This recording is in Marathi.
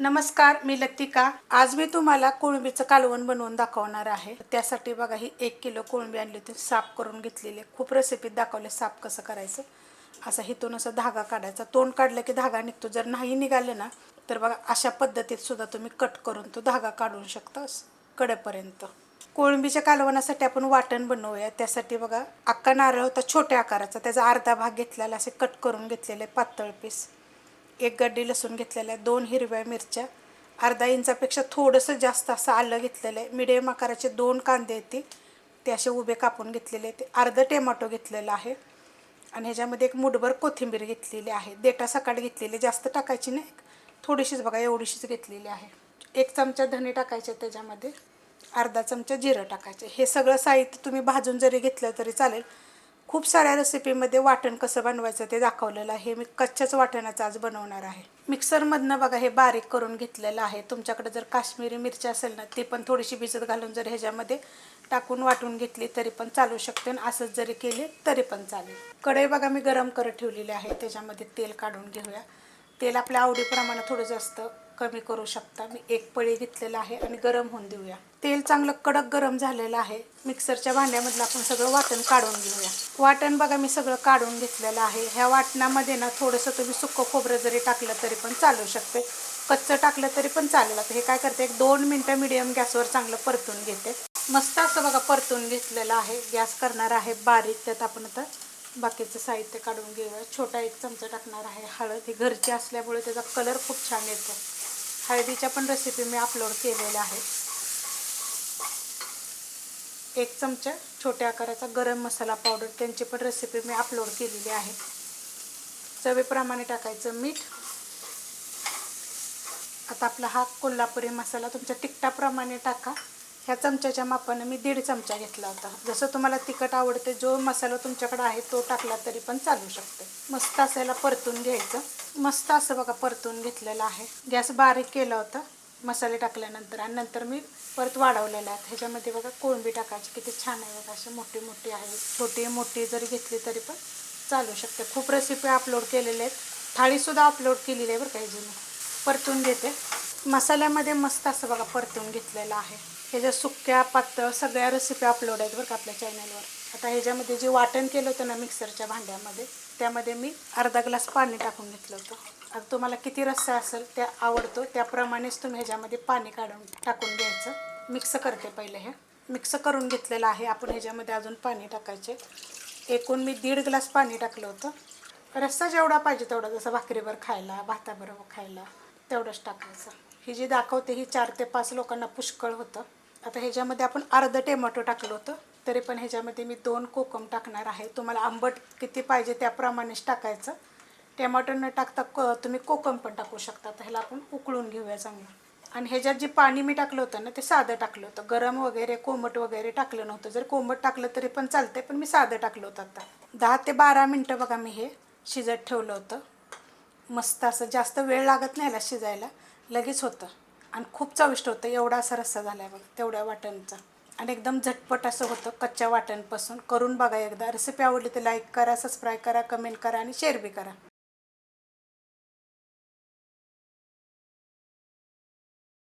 नमस्कार मी लतिका. आज मी तुम्हाला कोळंबीचं कालवण बनवून दाखवणार आहे. त्यासाठी बघा ही एक किलो कोळंबी आणली होती. साफ करून घेतलेली. आहे. खूप रेसिपीत दाखवले साफ कसं करायचं. असं हिथून असं धागा काढायचा. तोंड काढलं की धागा निघतो. जर नाही निघाले ना तर बघा अशा पद्धतीत सुद्धा तुम्ही कट करून तो धागा काढून शकता. कडेपर्यंत. कोळंबीच्या कालवणासाठी आपण वाटण बनवूया. त्यासाठी बघा अक्का नारळ होता छोट्या आकाराचा. त्याचा अर्धा भाग घेतलेला असे कट करून घेतलेले पातळ पीस एक गड्डी लसूण घेतलेलं आहे दोन हिरव्या मिरच्या. अर्धा इंचापेक्षा थोडंसं जास्त असं आलं घेतलेलं आहे. मिडियम आकाराचे दोन कांदे येते ते असे उभे कापून घेतलेले ते अर्धं टेमॅटो घेतलेलं आहे. आणि ह्याच्यामध्ये एक मुठभर कोथिंबीर घेतलेली आहे. देटा सकाळ घेतलेली जास्त टाकायची नाही. थोडीशीच बघा एवढीशीच घेतलेली आहे. एक चमचा धने टाकायचे त्याच्यामध्ये. अर्धा चमचा जिरं टाकायचे. हे सगळं साहित्य तुम्ही भाजून जरी घेतलं तरी चालेल. खूप साऱ्या रेसिपीमध्ये वाटण कसं बनवायचं ते दाखवलेलं आहे. मी कच्च्याच वाटणाचं आज बनवणार आहे. मिक्सरमधनं बघा हे बारीक करून घेतलेलं आहे. तुमच्याकडे जर काश्मीरी मिरची असेल ना ती पण थोडीशी भिजत घालून जर ह्याच्यामध्ये टाकून वाटून घेतली तरी पण चालू शकते आणि असंच जरी केली तरी पण चालेल. कढई बघा मी गरम करत ठेवलेली आहे. त्याच्यामध्ये तेल काढून घेऊया. तेल आपल्या आवडीप्रमाणे थोडं जास्त कमी करू शकता. मी एक पळी घेतलेलं आहे आणि गरम होऊन देऊया. तेल चांगलं कडक गरम झालेलं आहे. मिक्सरच्या भांड्यामधलं आपण सगळं वाटण काढून घेऊया. वाटण बघा मी सगळं काढून घेतलेलं आहे. ह्या वाटणामध्ये ना थोडंसं तुम्ही सुकं खोबरं जरी टाकलं तरी पण चालू शकते. कच्चं टाकलं तरी पण चालेल. आता हे काय करते एक दोन मिनटं मिडियम गॅसवर चांगलं परतून घेते. मस्त असं बघा परतून घेतलेलं आहे. गॅस करणार आहे बारीक. त्यात आपण आता बाकीचं साहित्य काढून घेऊया. छोटा एक चमचा टाकणार आहे. हळद ही घरची असल्यामुळे त्याचा कलर खूप छान येतो. हळदीच्या पण रेसिपी मी अपलोड केलेल्या आहेत. एक चमचा छोट्या आकाराचा गरम मसाला पावडर त्यांची पण रेसिपी मी अपलोड केलेली आहे. चवीप्रमाणे टाकायचं मीठ. आता आपला हा कोल्हापुरी मसाला तुमच्या तिखटाप्रमाणे टाका. ह्या चमच्याच्या मापानं मी दीड चमचा घेतला होता. जसं तुम्हाला तिखट आवडते जो मसाला तुमच्याकडे आहे तो टाकला तरी पण चालू शकते. मस्त असायला परतून घ्यायचं. मस्त असं बघा परतून घेतलेलं आहे. गॅस बारीक केला होता मसाले टाकल्यानंतर. आणि नंतर मी परत वाढवलेले आहेत ह्याच्यामध्ये बघा कोळंबी टाकायची किती छान आहे बघा अशी मोठी मोठी आहे. छोटी मोठी जरी घेतली तरी पण चालू शकते. खूप रेसिपी अपलोड केलेल्या आहेत. थाळीसुद्धा अपलोड केलेली आहे बरं काही जुनी मी परतून घेते. मसाल्यामध्ये मस्त असं बघा परतून घेतलेलं आहे. ह्याच्या सुक्या पातळ सगळ्या रेसिपी अपलोड आहेत बरं का आपल्या चॅनलवर आता ह्याच्यामध्ये जे वाटण केलं होतं ना मिक्सरच्या भांड्यामध्ये त्यामध्ये मी अर्धा ग्लास पाणी टाकून घेतलं होतं. आता तुम्हाला किती रस्सा असेल त्या आवडतो त्याप्रमाणेच तुम्ही ह्याच्यामध्ये पाणी काढून टाकून घ्यायचं. मिक्स करते पहिले हे. मिक्स करून घेतलेलं आहे. आपण ह्याच्यामध्ये अजून पाणी टाकायचे. एकूण मी दीड ग्लास पाणी टाकलं होतं. रस्सा जेवढा पाहिजे तेवढा जसं भाकरीवर खायला भाताबरोबर खायला तेवढंच टाकायचं. ही जी दाखवते ही चार ते पाच लोकांना पुष्कळ होतं. आता ह्याच्यामध्ये आपण अर्धं टोमॅटो टाकलं होतं. तरी पण ह्याच्यामध्ये मी दोन कोकम टाकणार आहे. तुम्हाला आंबट किती पाहिजे त्याप्रमाणेच टाकायचं. टेमॅटो न टाकता क तुम्ही कोकम पण टाकू शकता. तर ह्याला आपण उकळून घेऊया चांगलं. आणि ह्याच्यात जे पाणी मी टाकलं होतं ना ते साधं टाकलं होतं. गरम वगैरे कोमट वगैरे टाकलं नव्हतं. जर कोमट टाकलं तरी पण चालतंय पण मी साधं टाकलं होतं आता. दहा ते बारा मिनटं बघा मी हे शिजत ठेवलं होतं. मस्त असं जास्त वेळ लागत नाही ह्याला शिजायला. लगेच होतं. आणि खूप चविष्ट होतं. एवढा असा रस्सा झाला आहे बघा तेवढ्या वाटणचा आणि एकदम झटपट असं होतं कच्च्या वाटणपासून करून बघा एकदा. रेसिपी आवडली तर लाईक करा सबस्क्राईब करा कमेंट करा आणि शेअर बी करा.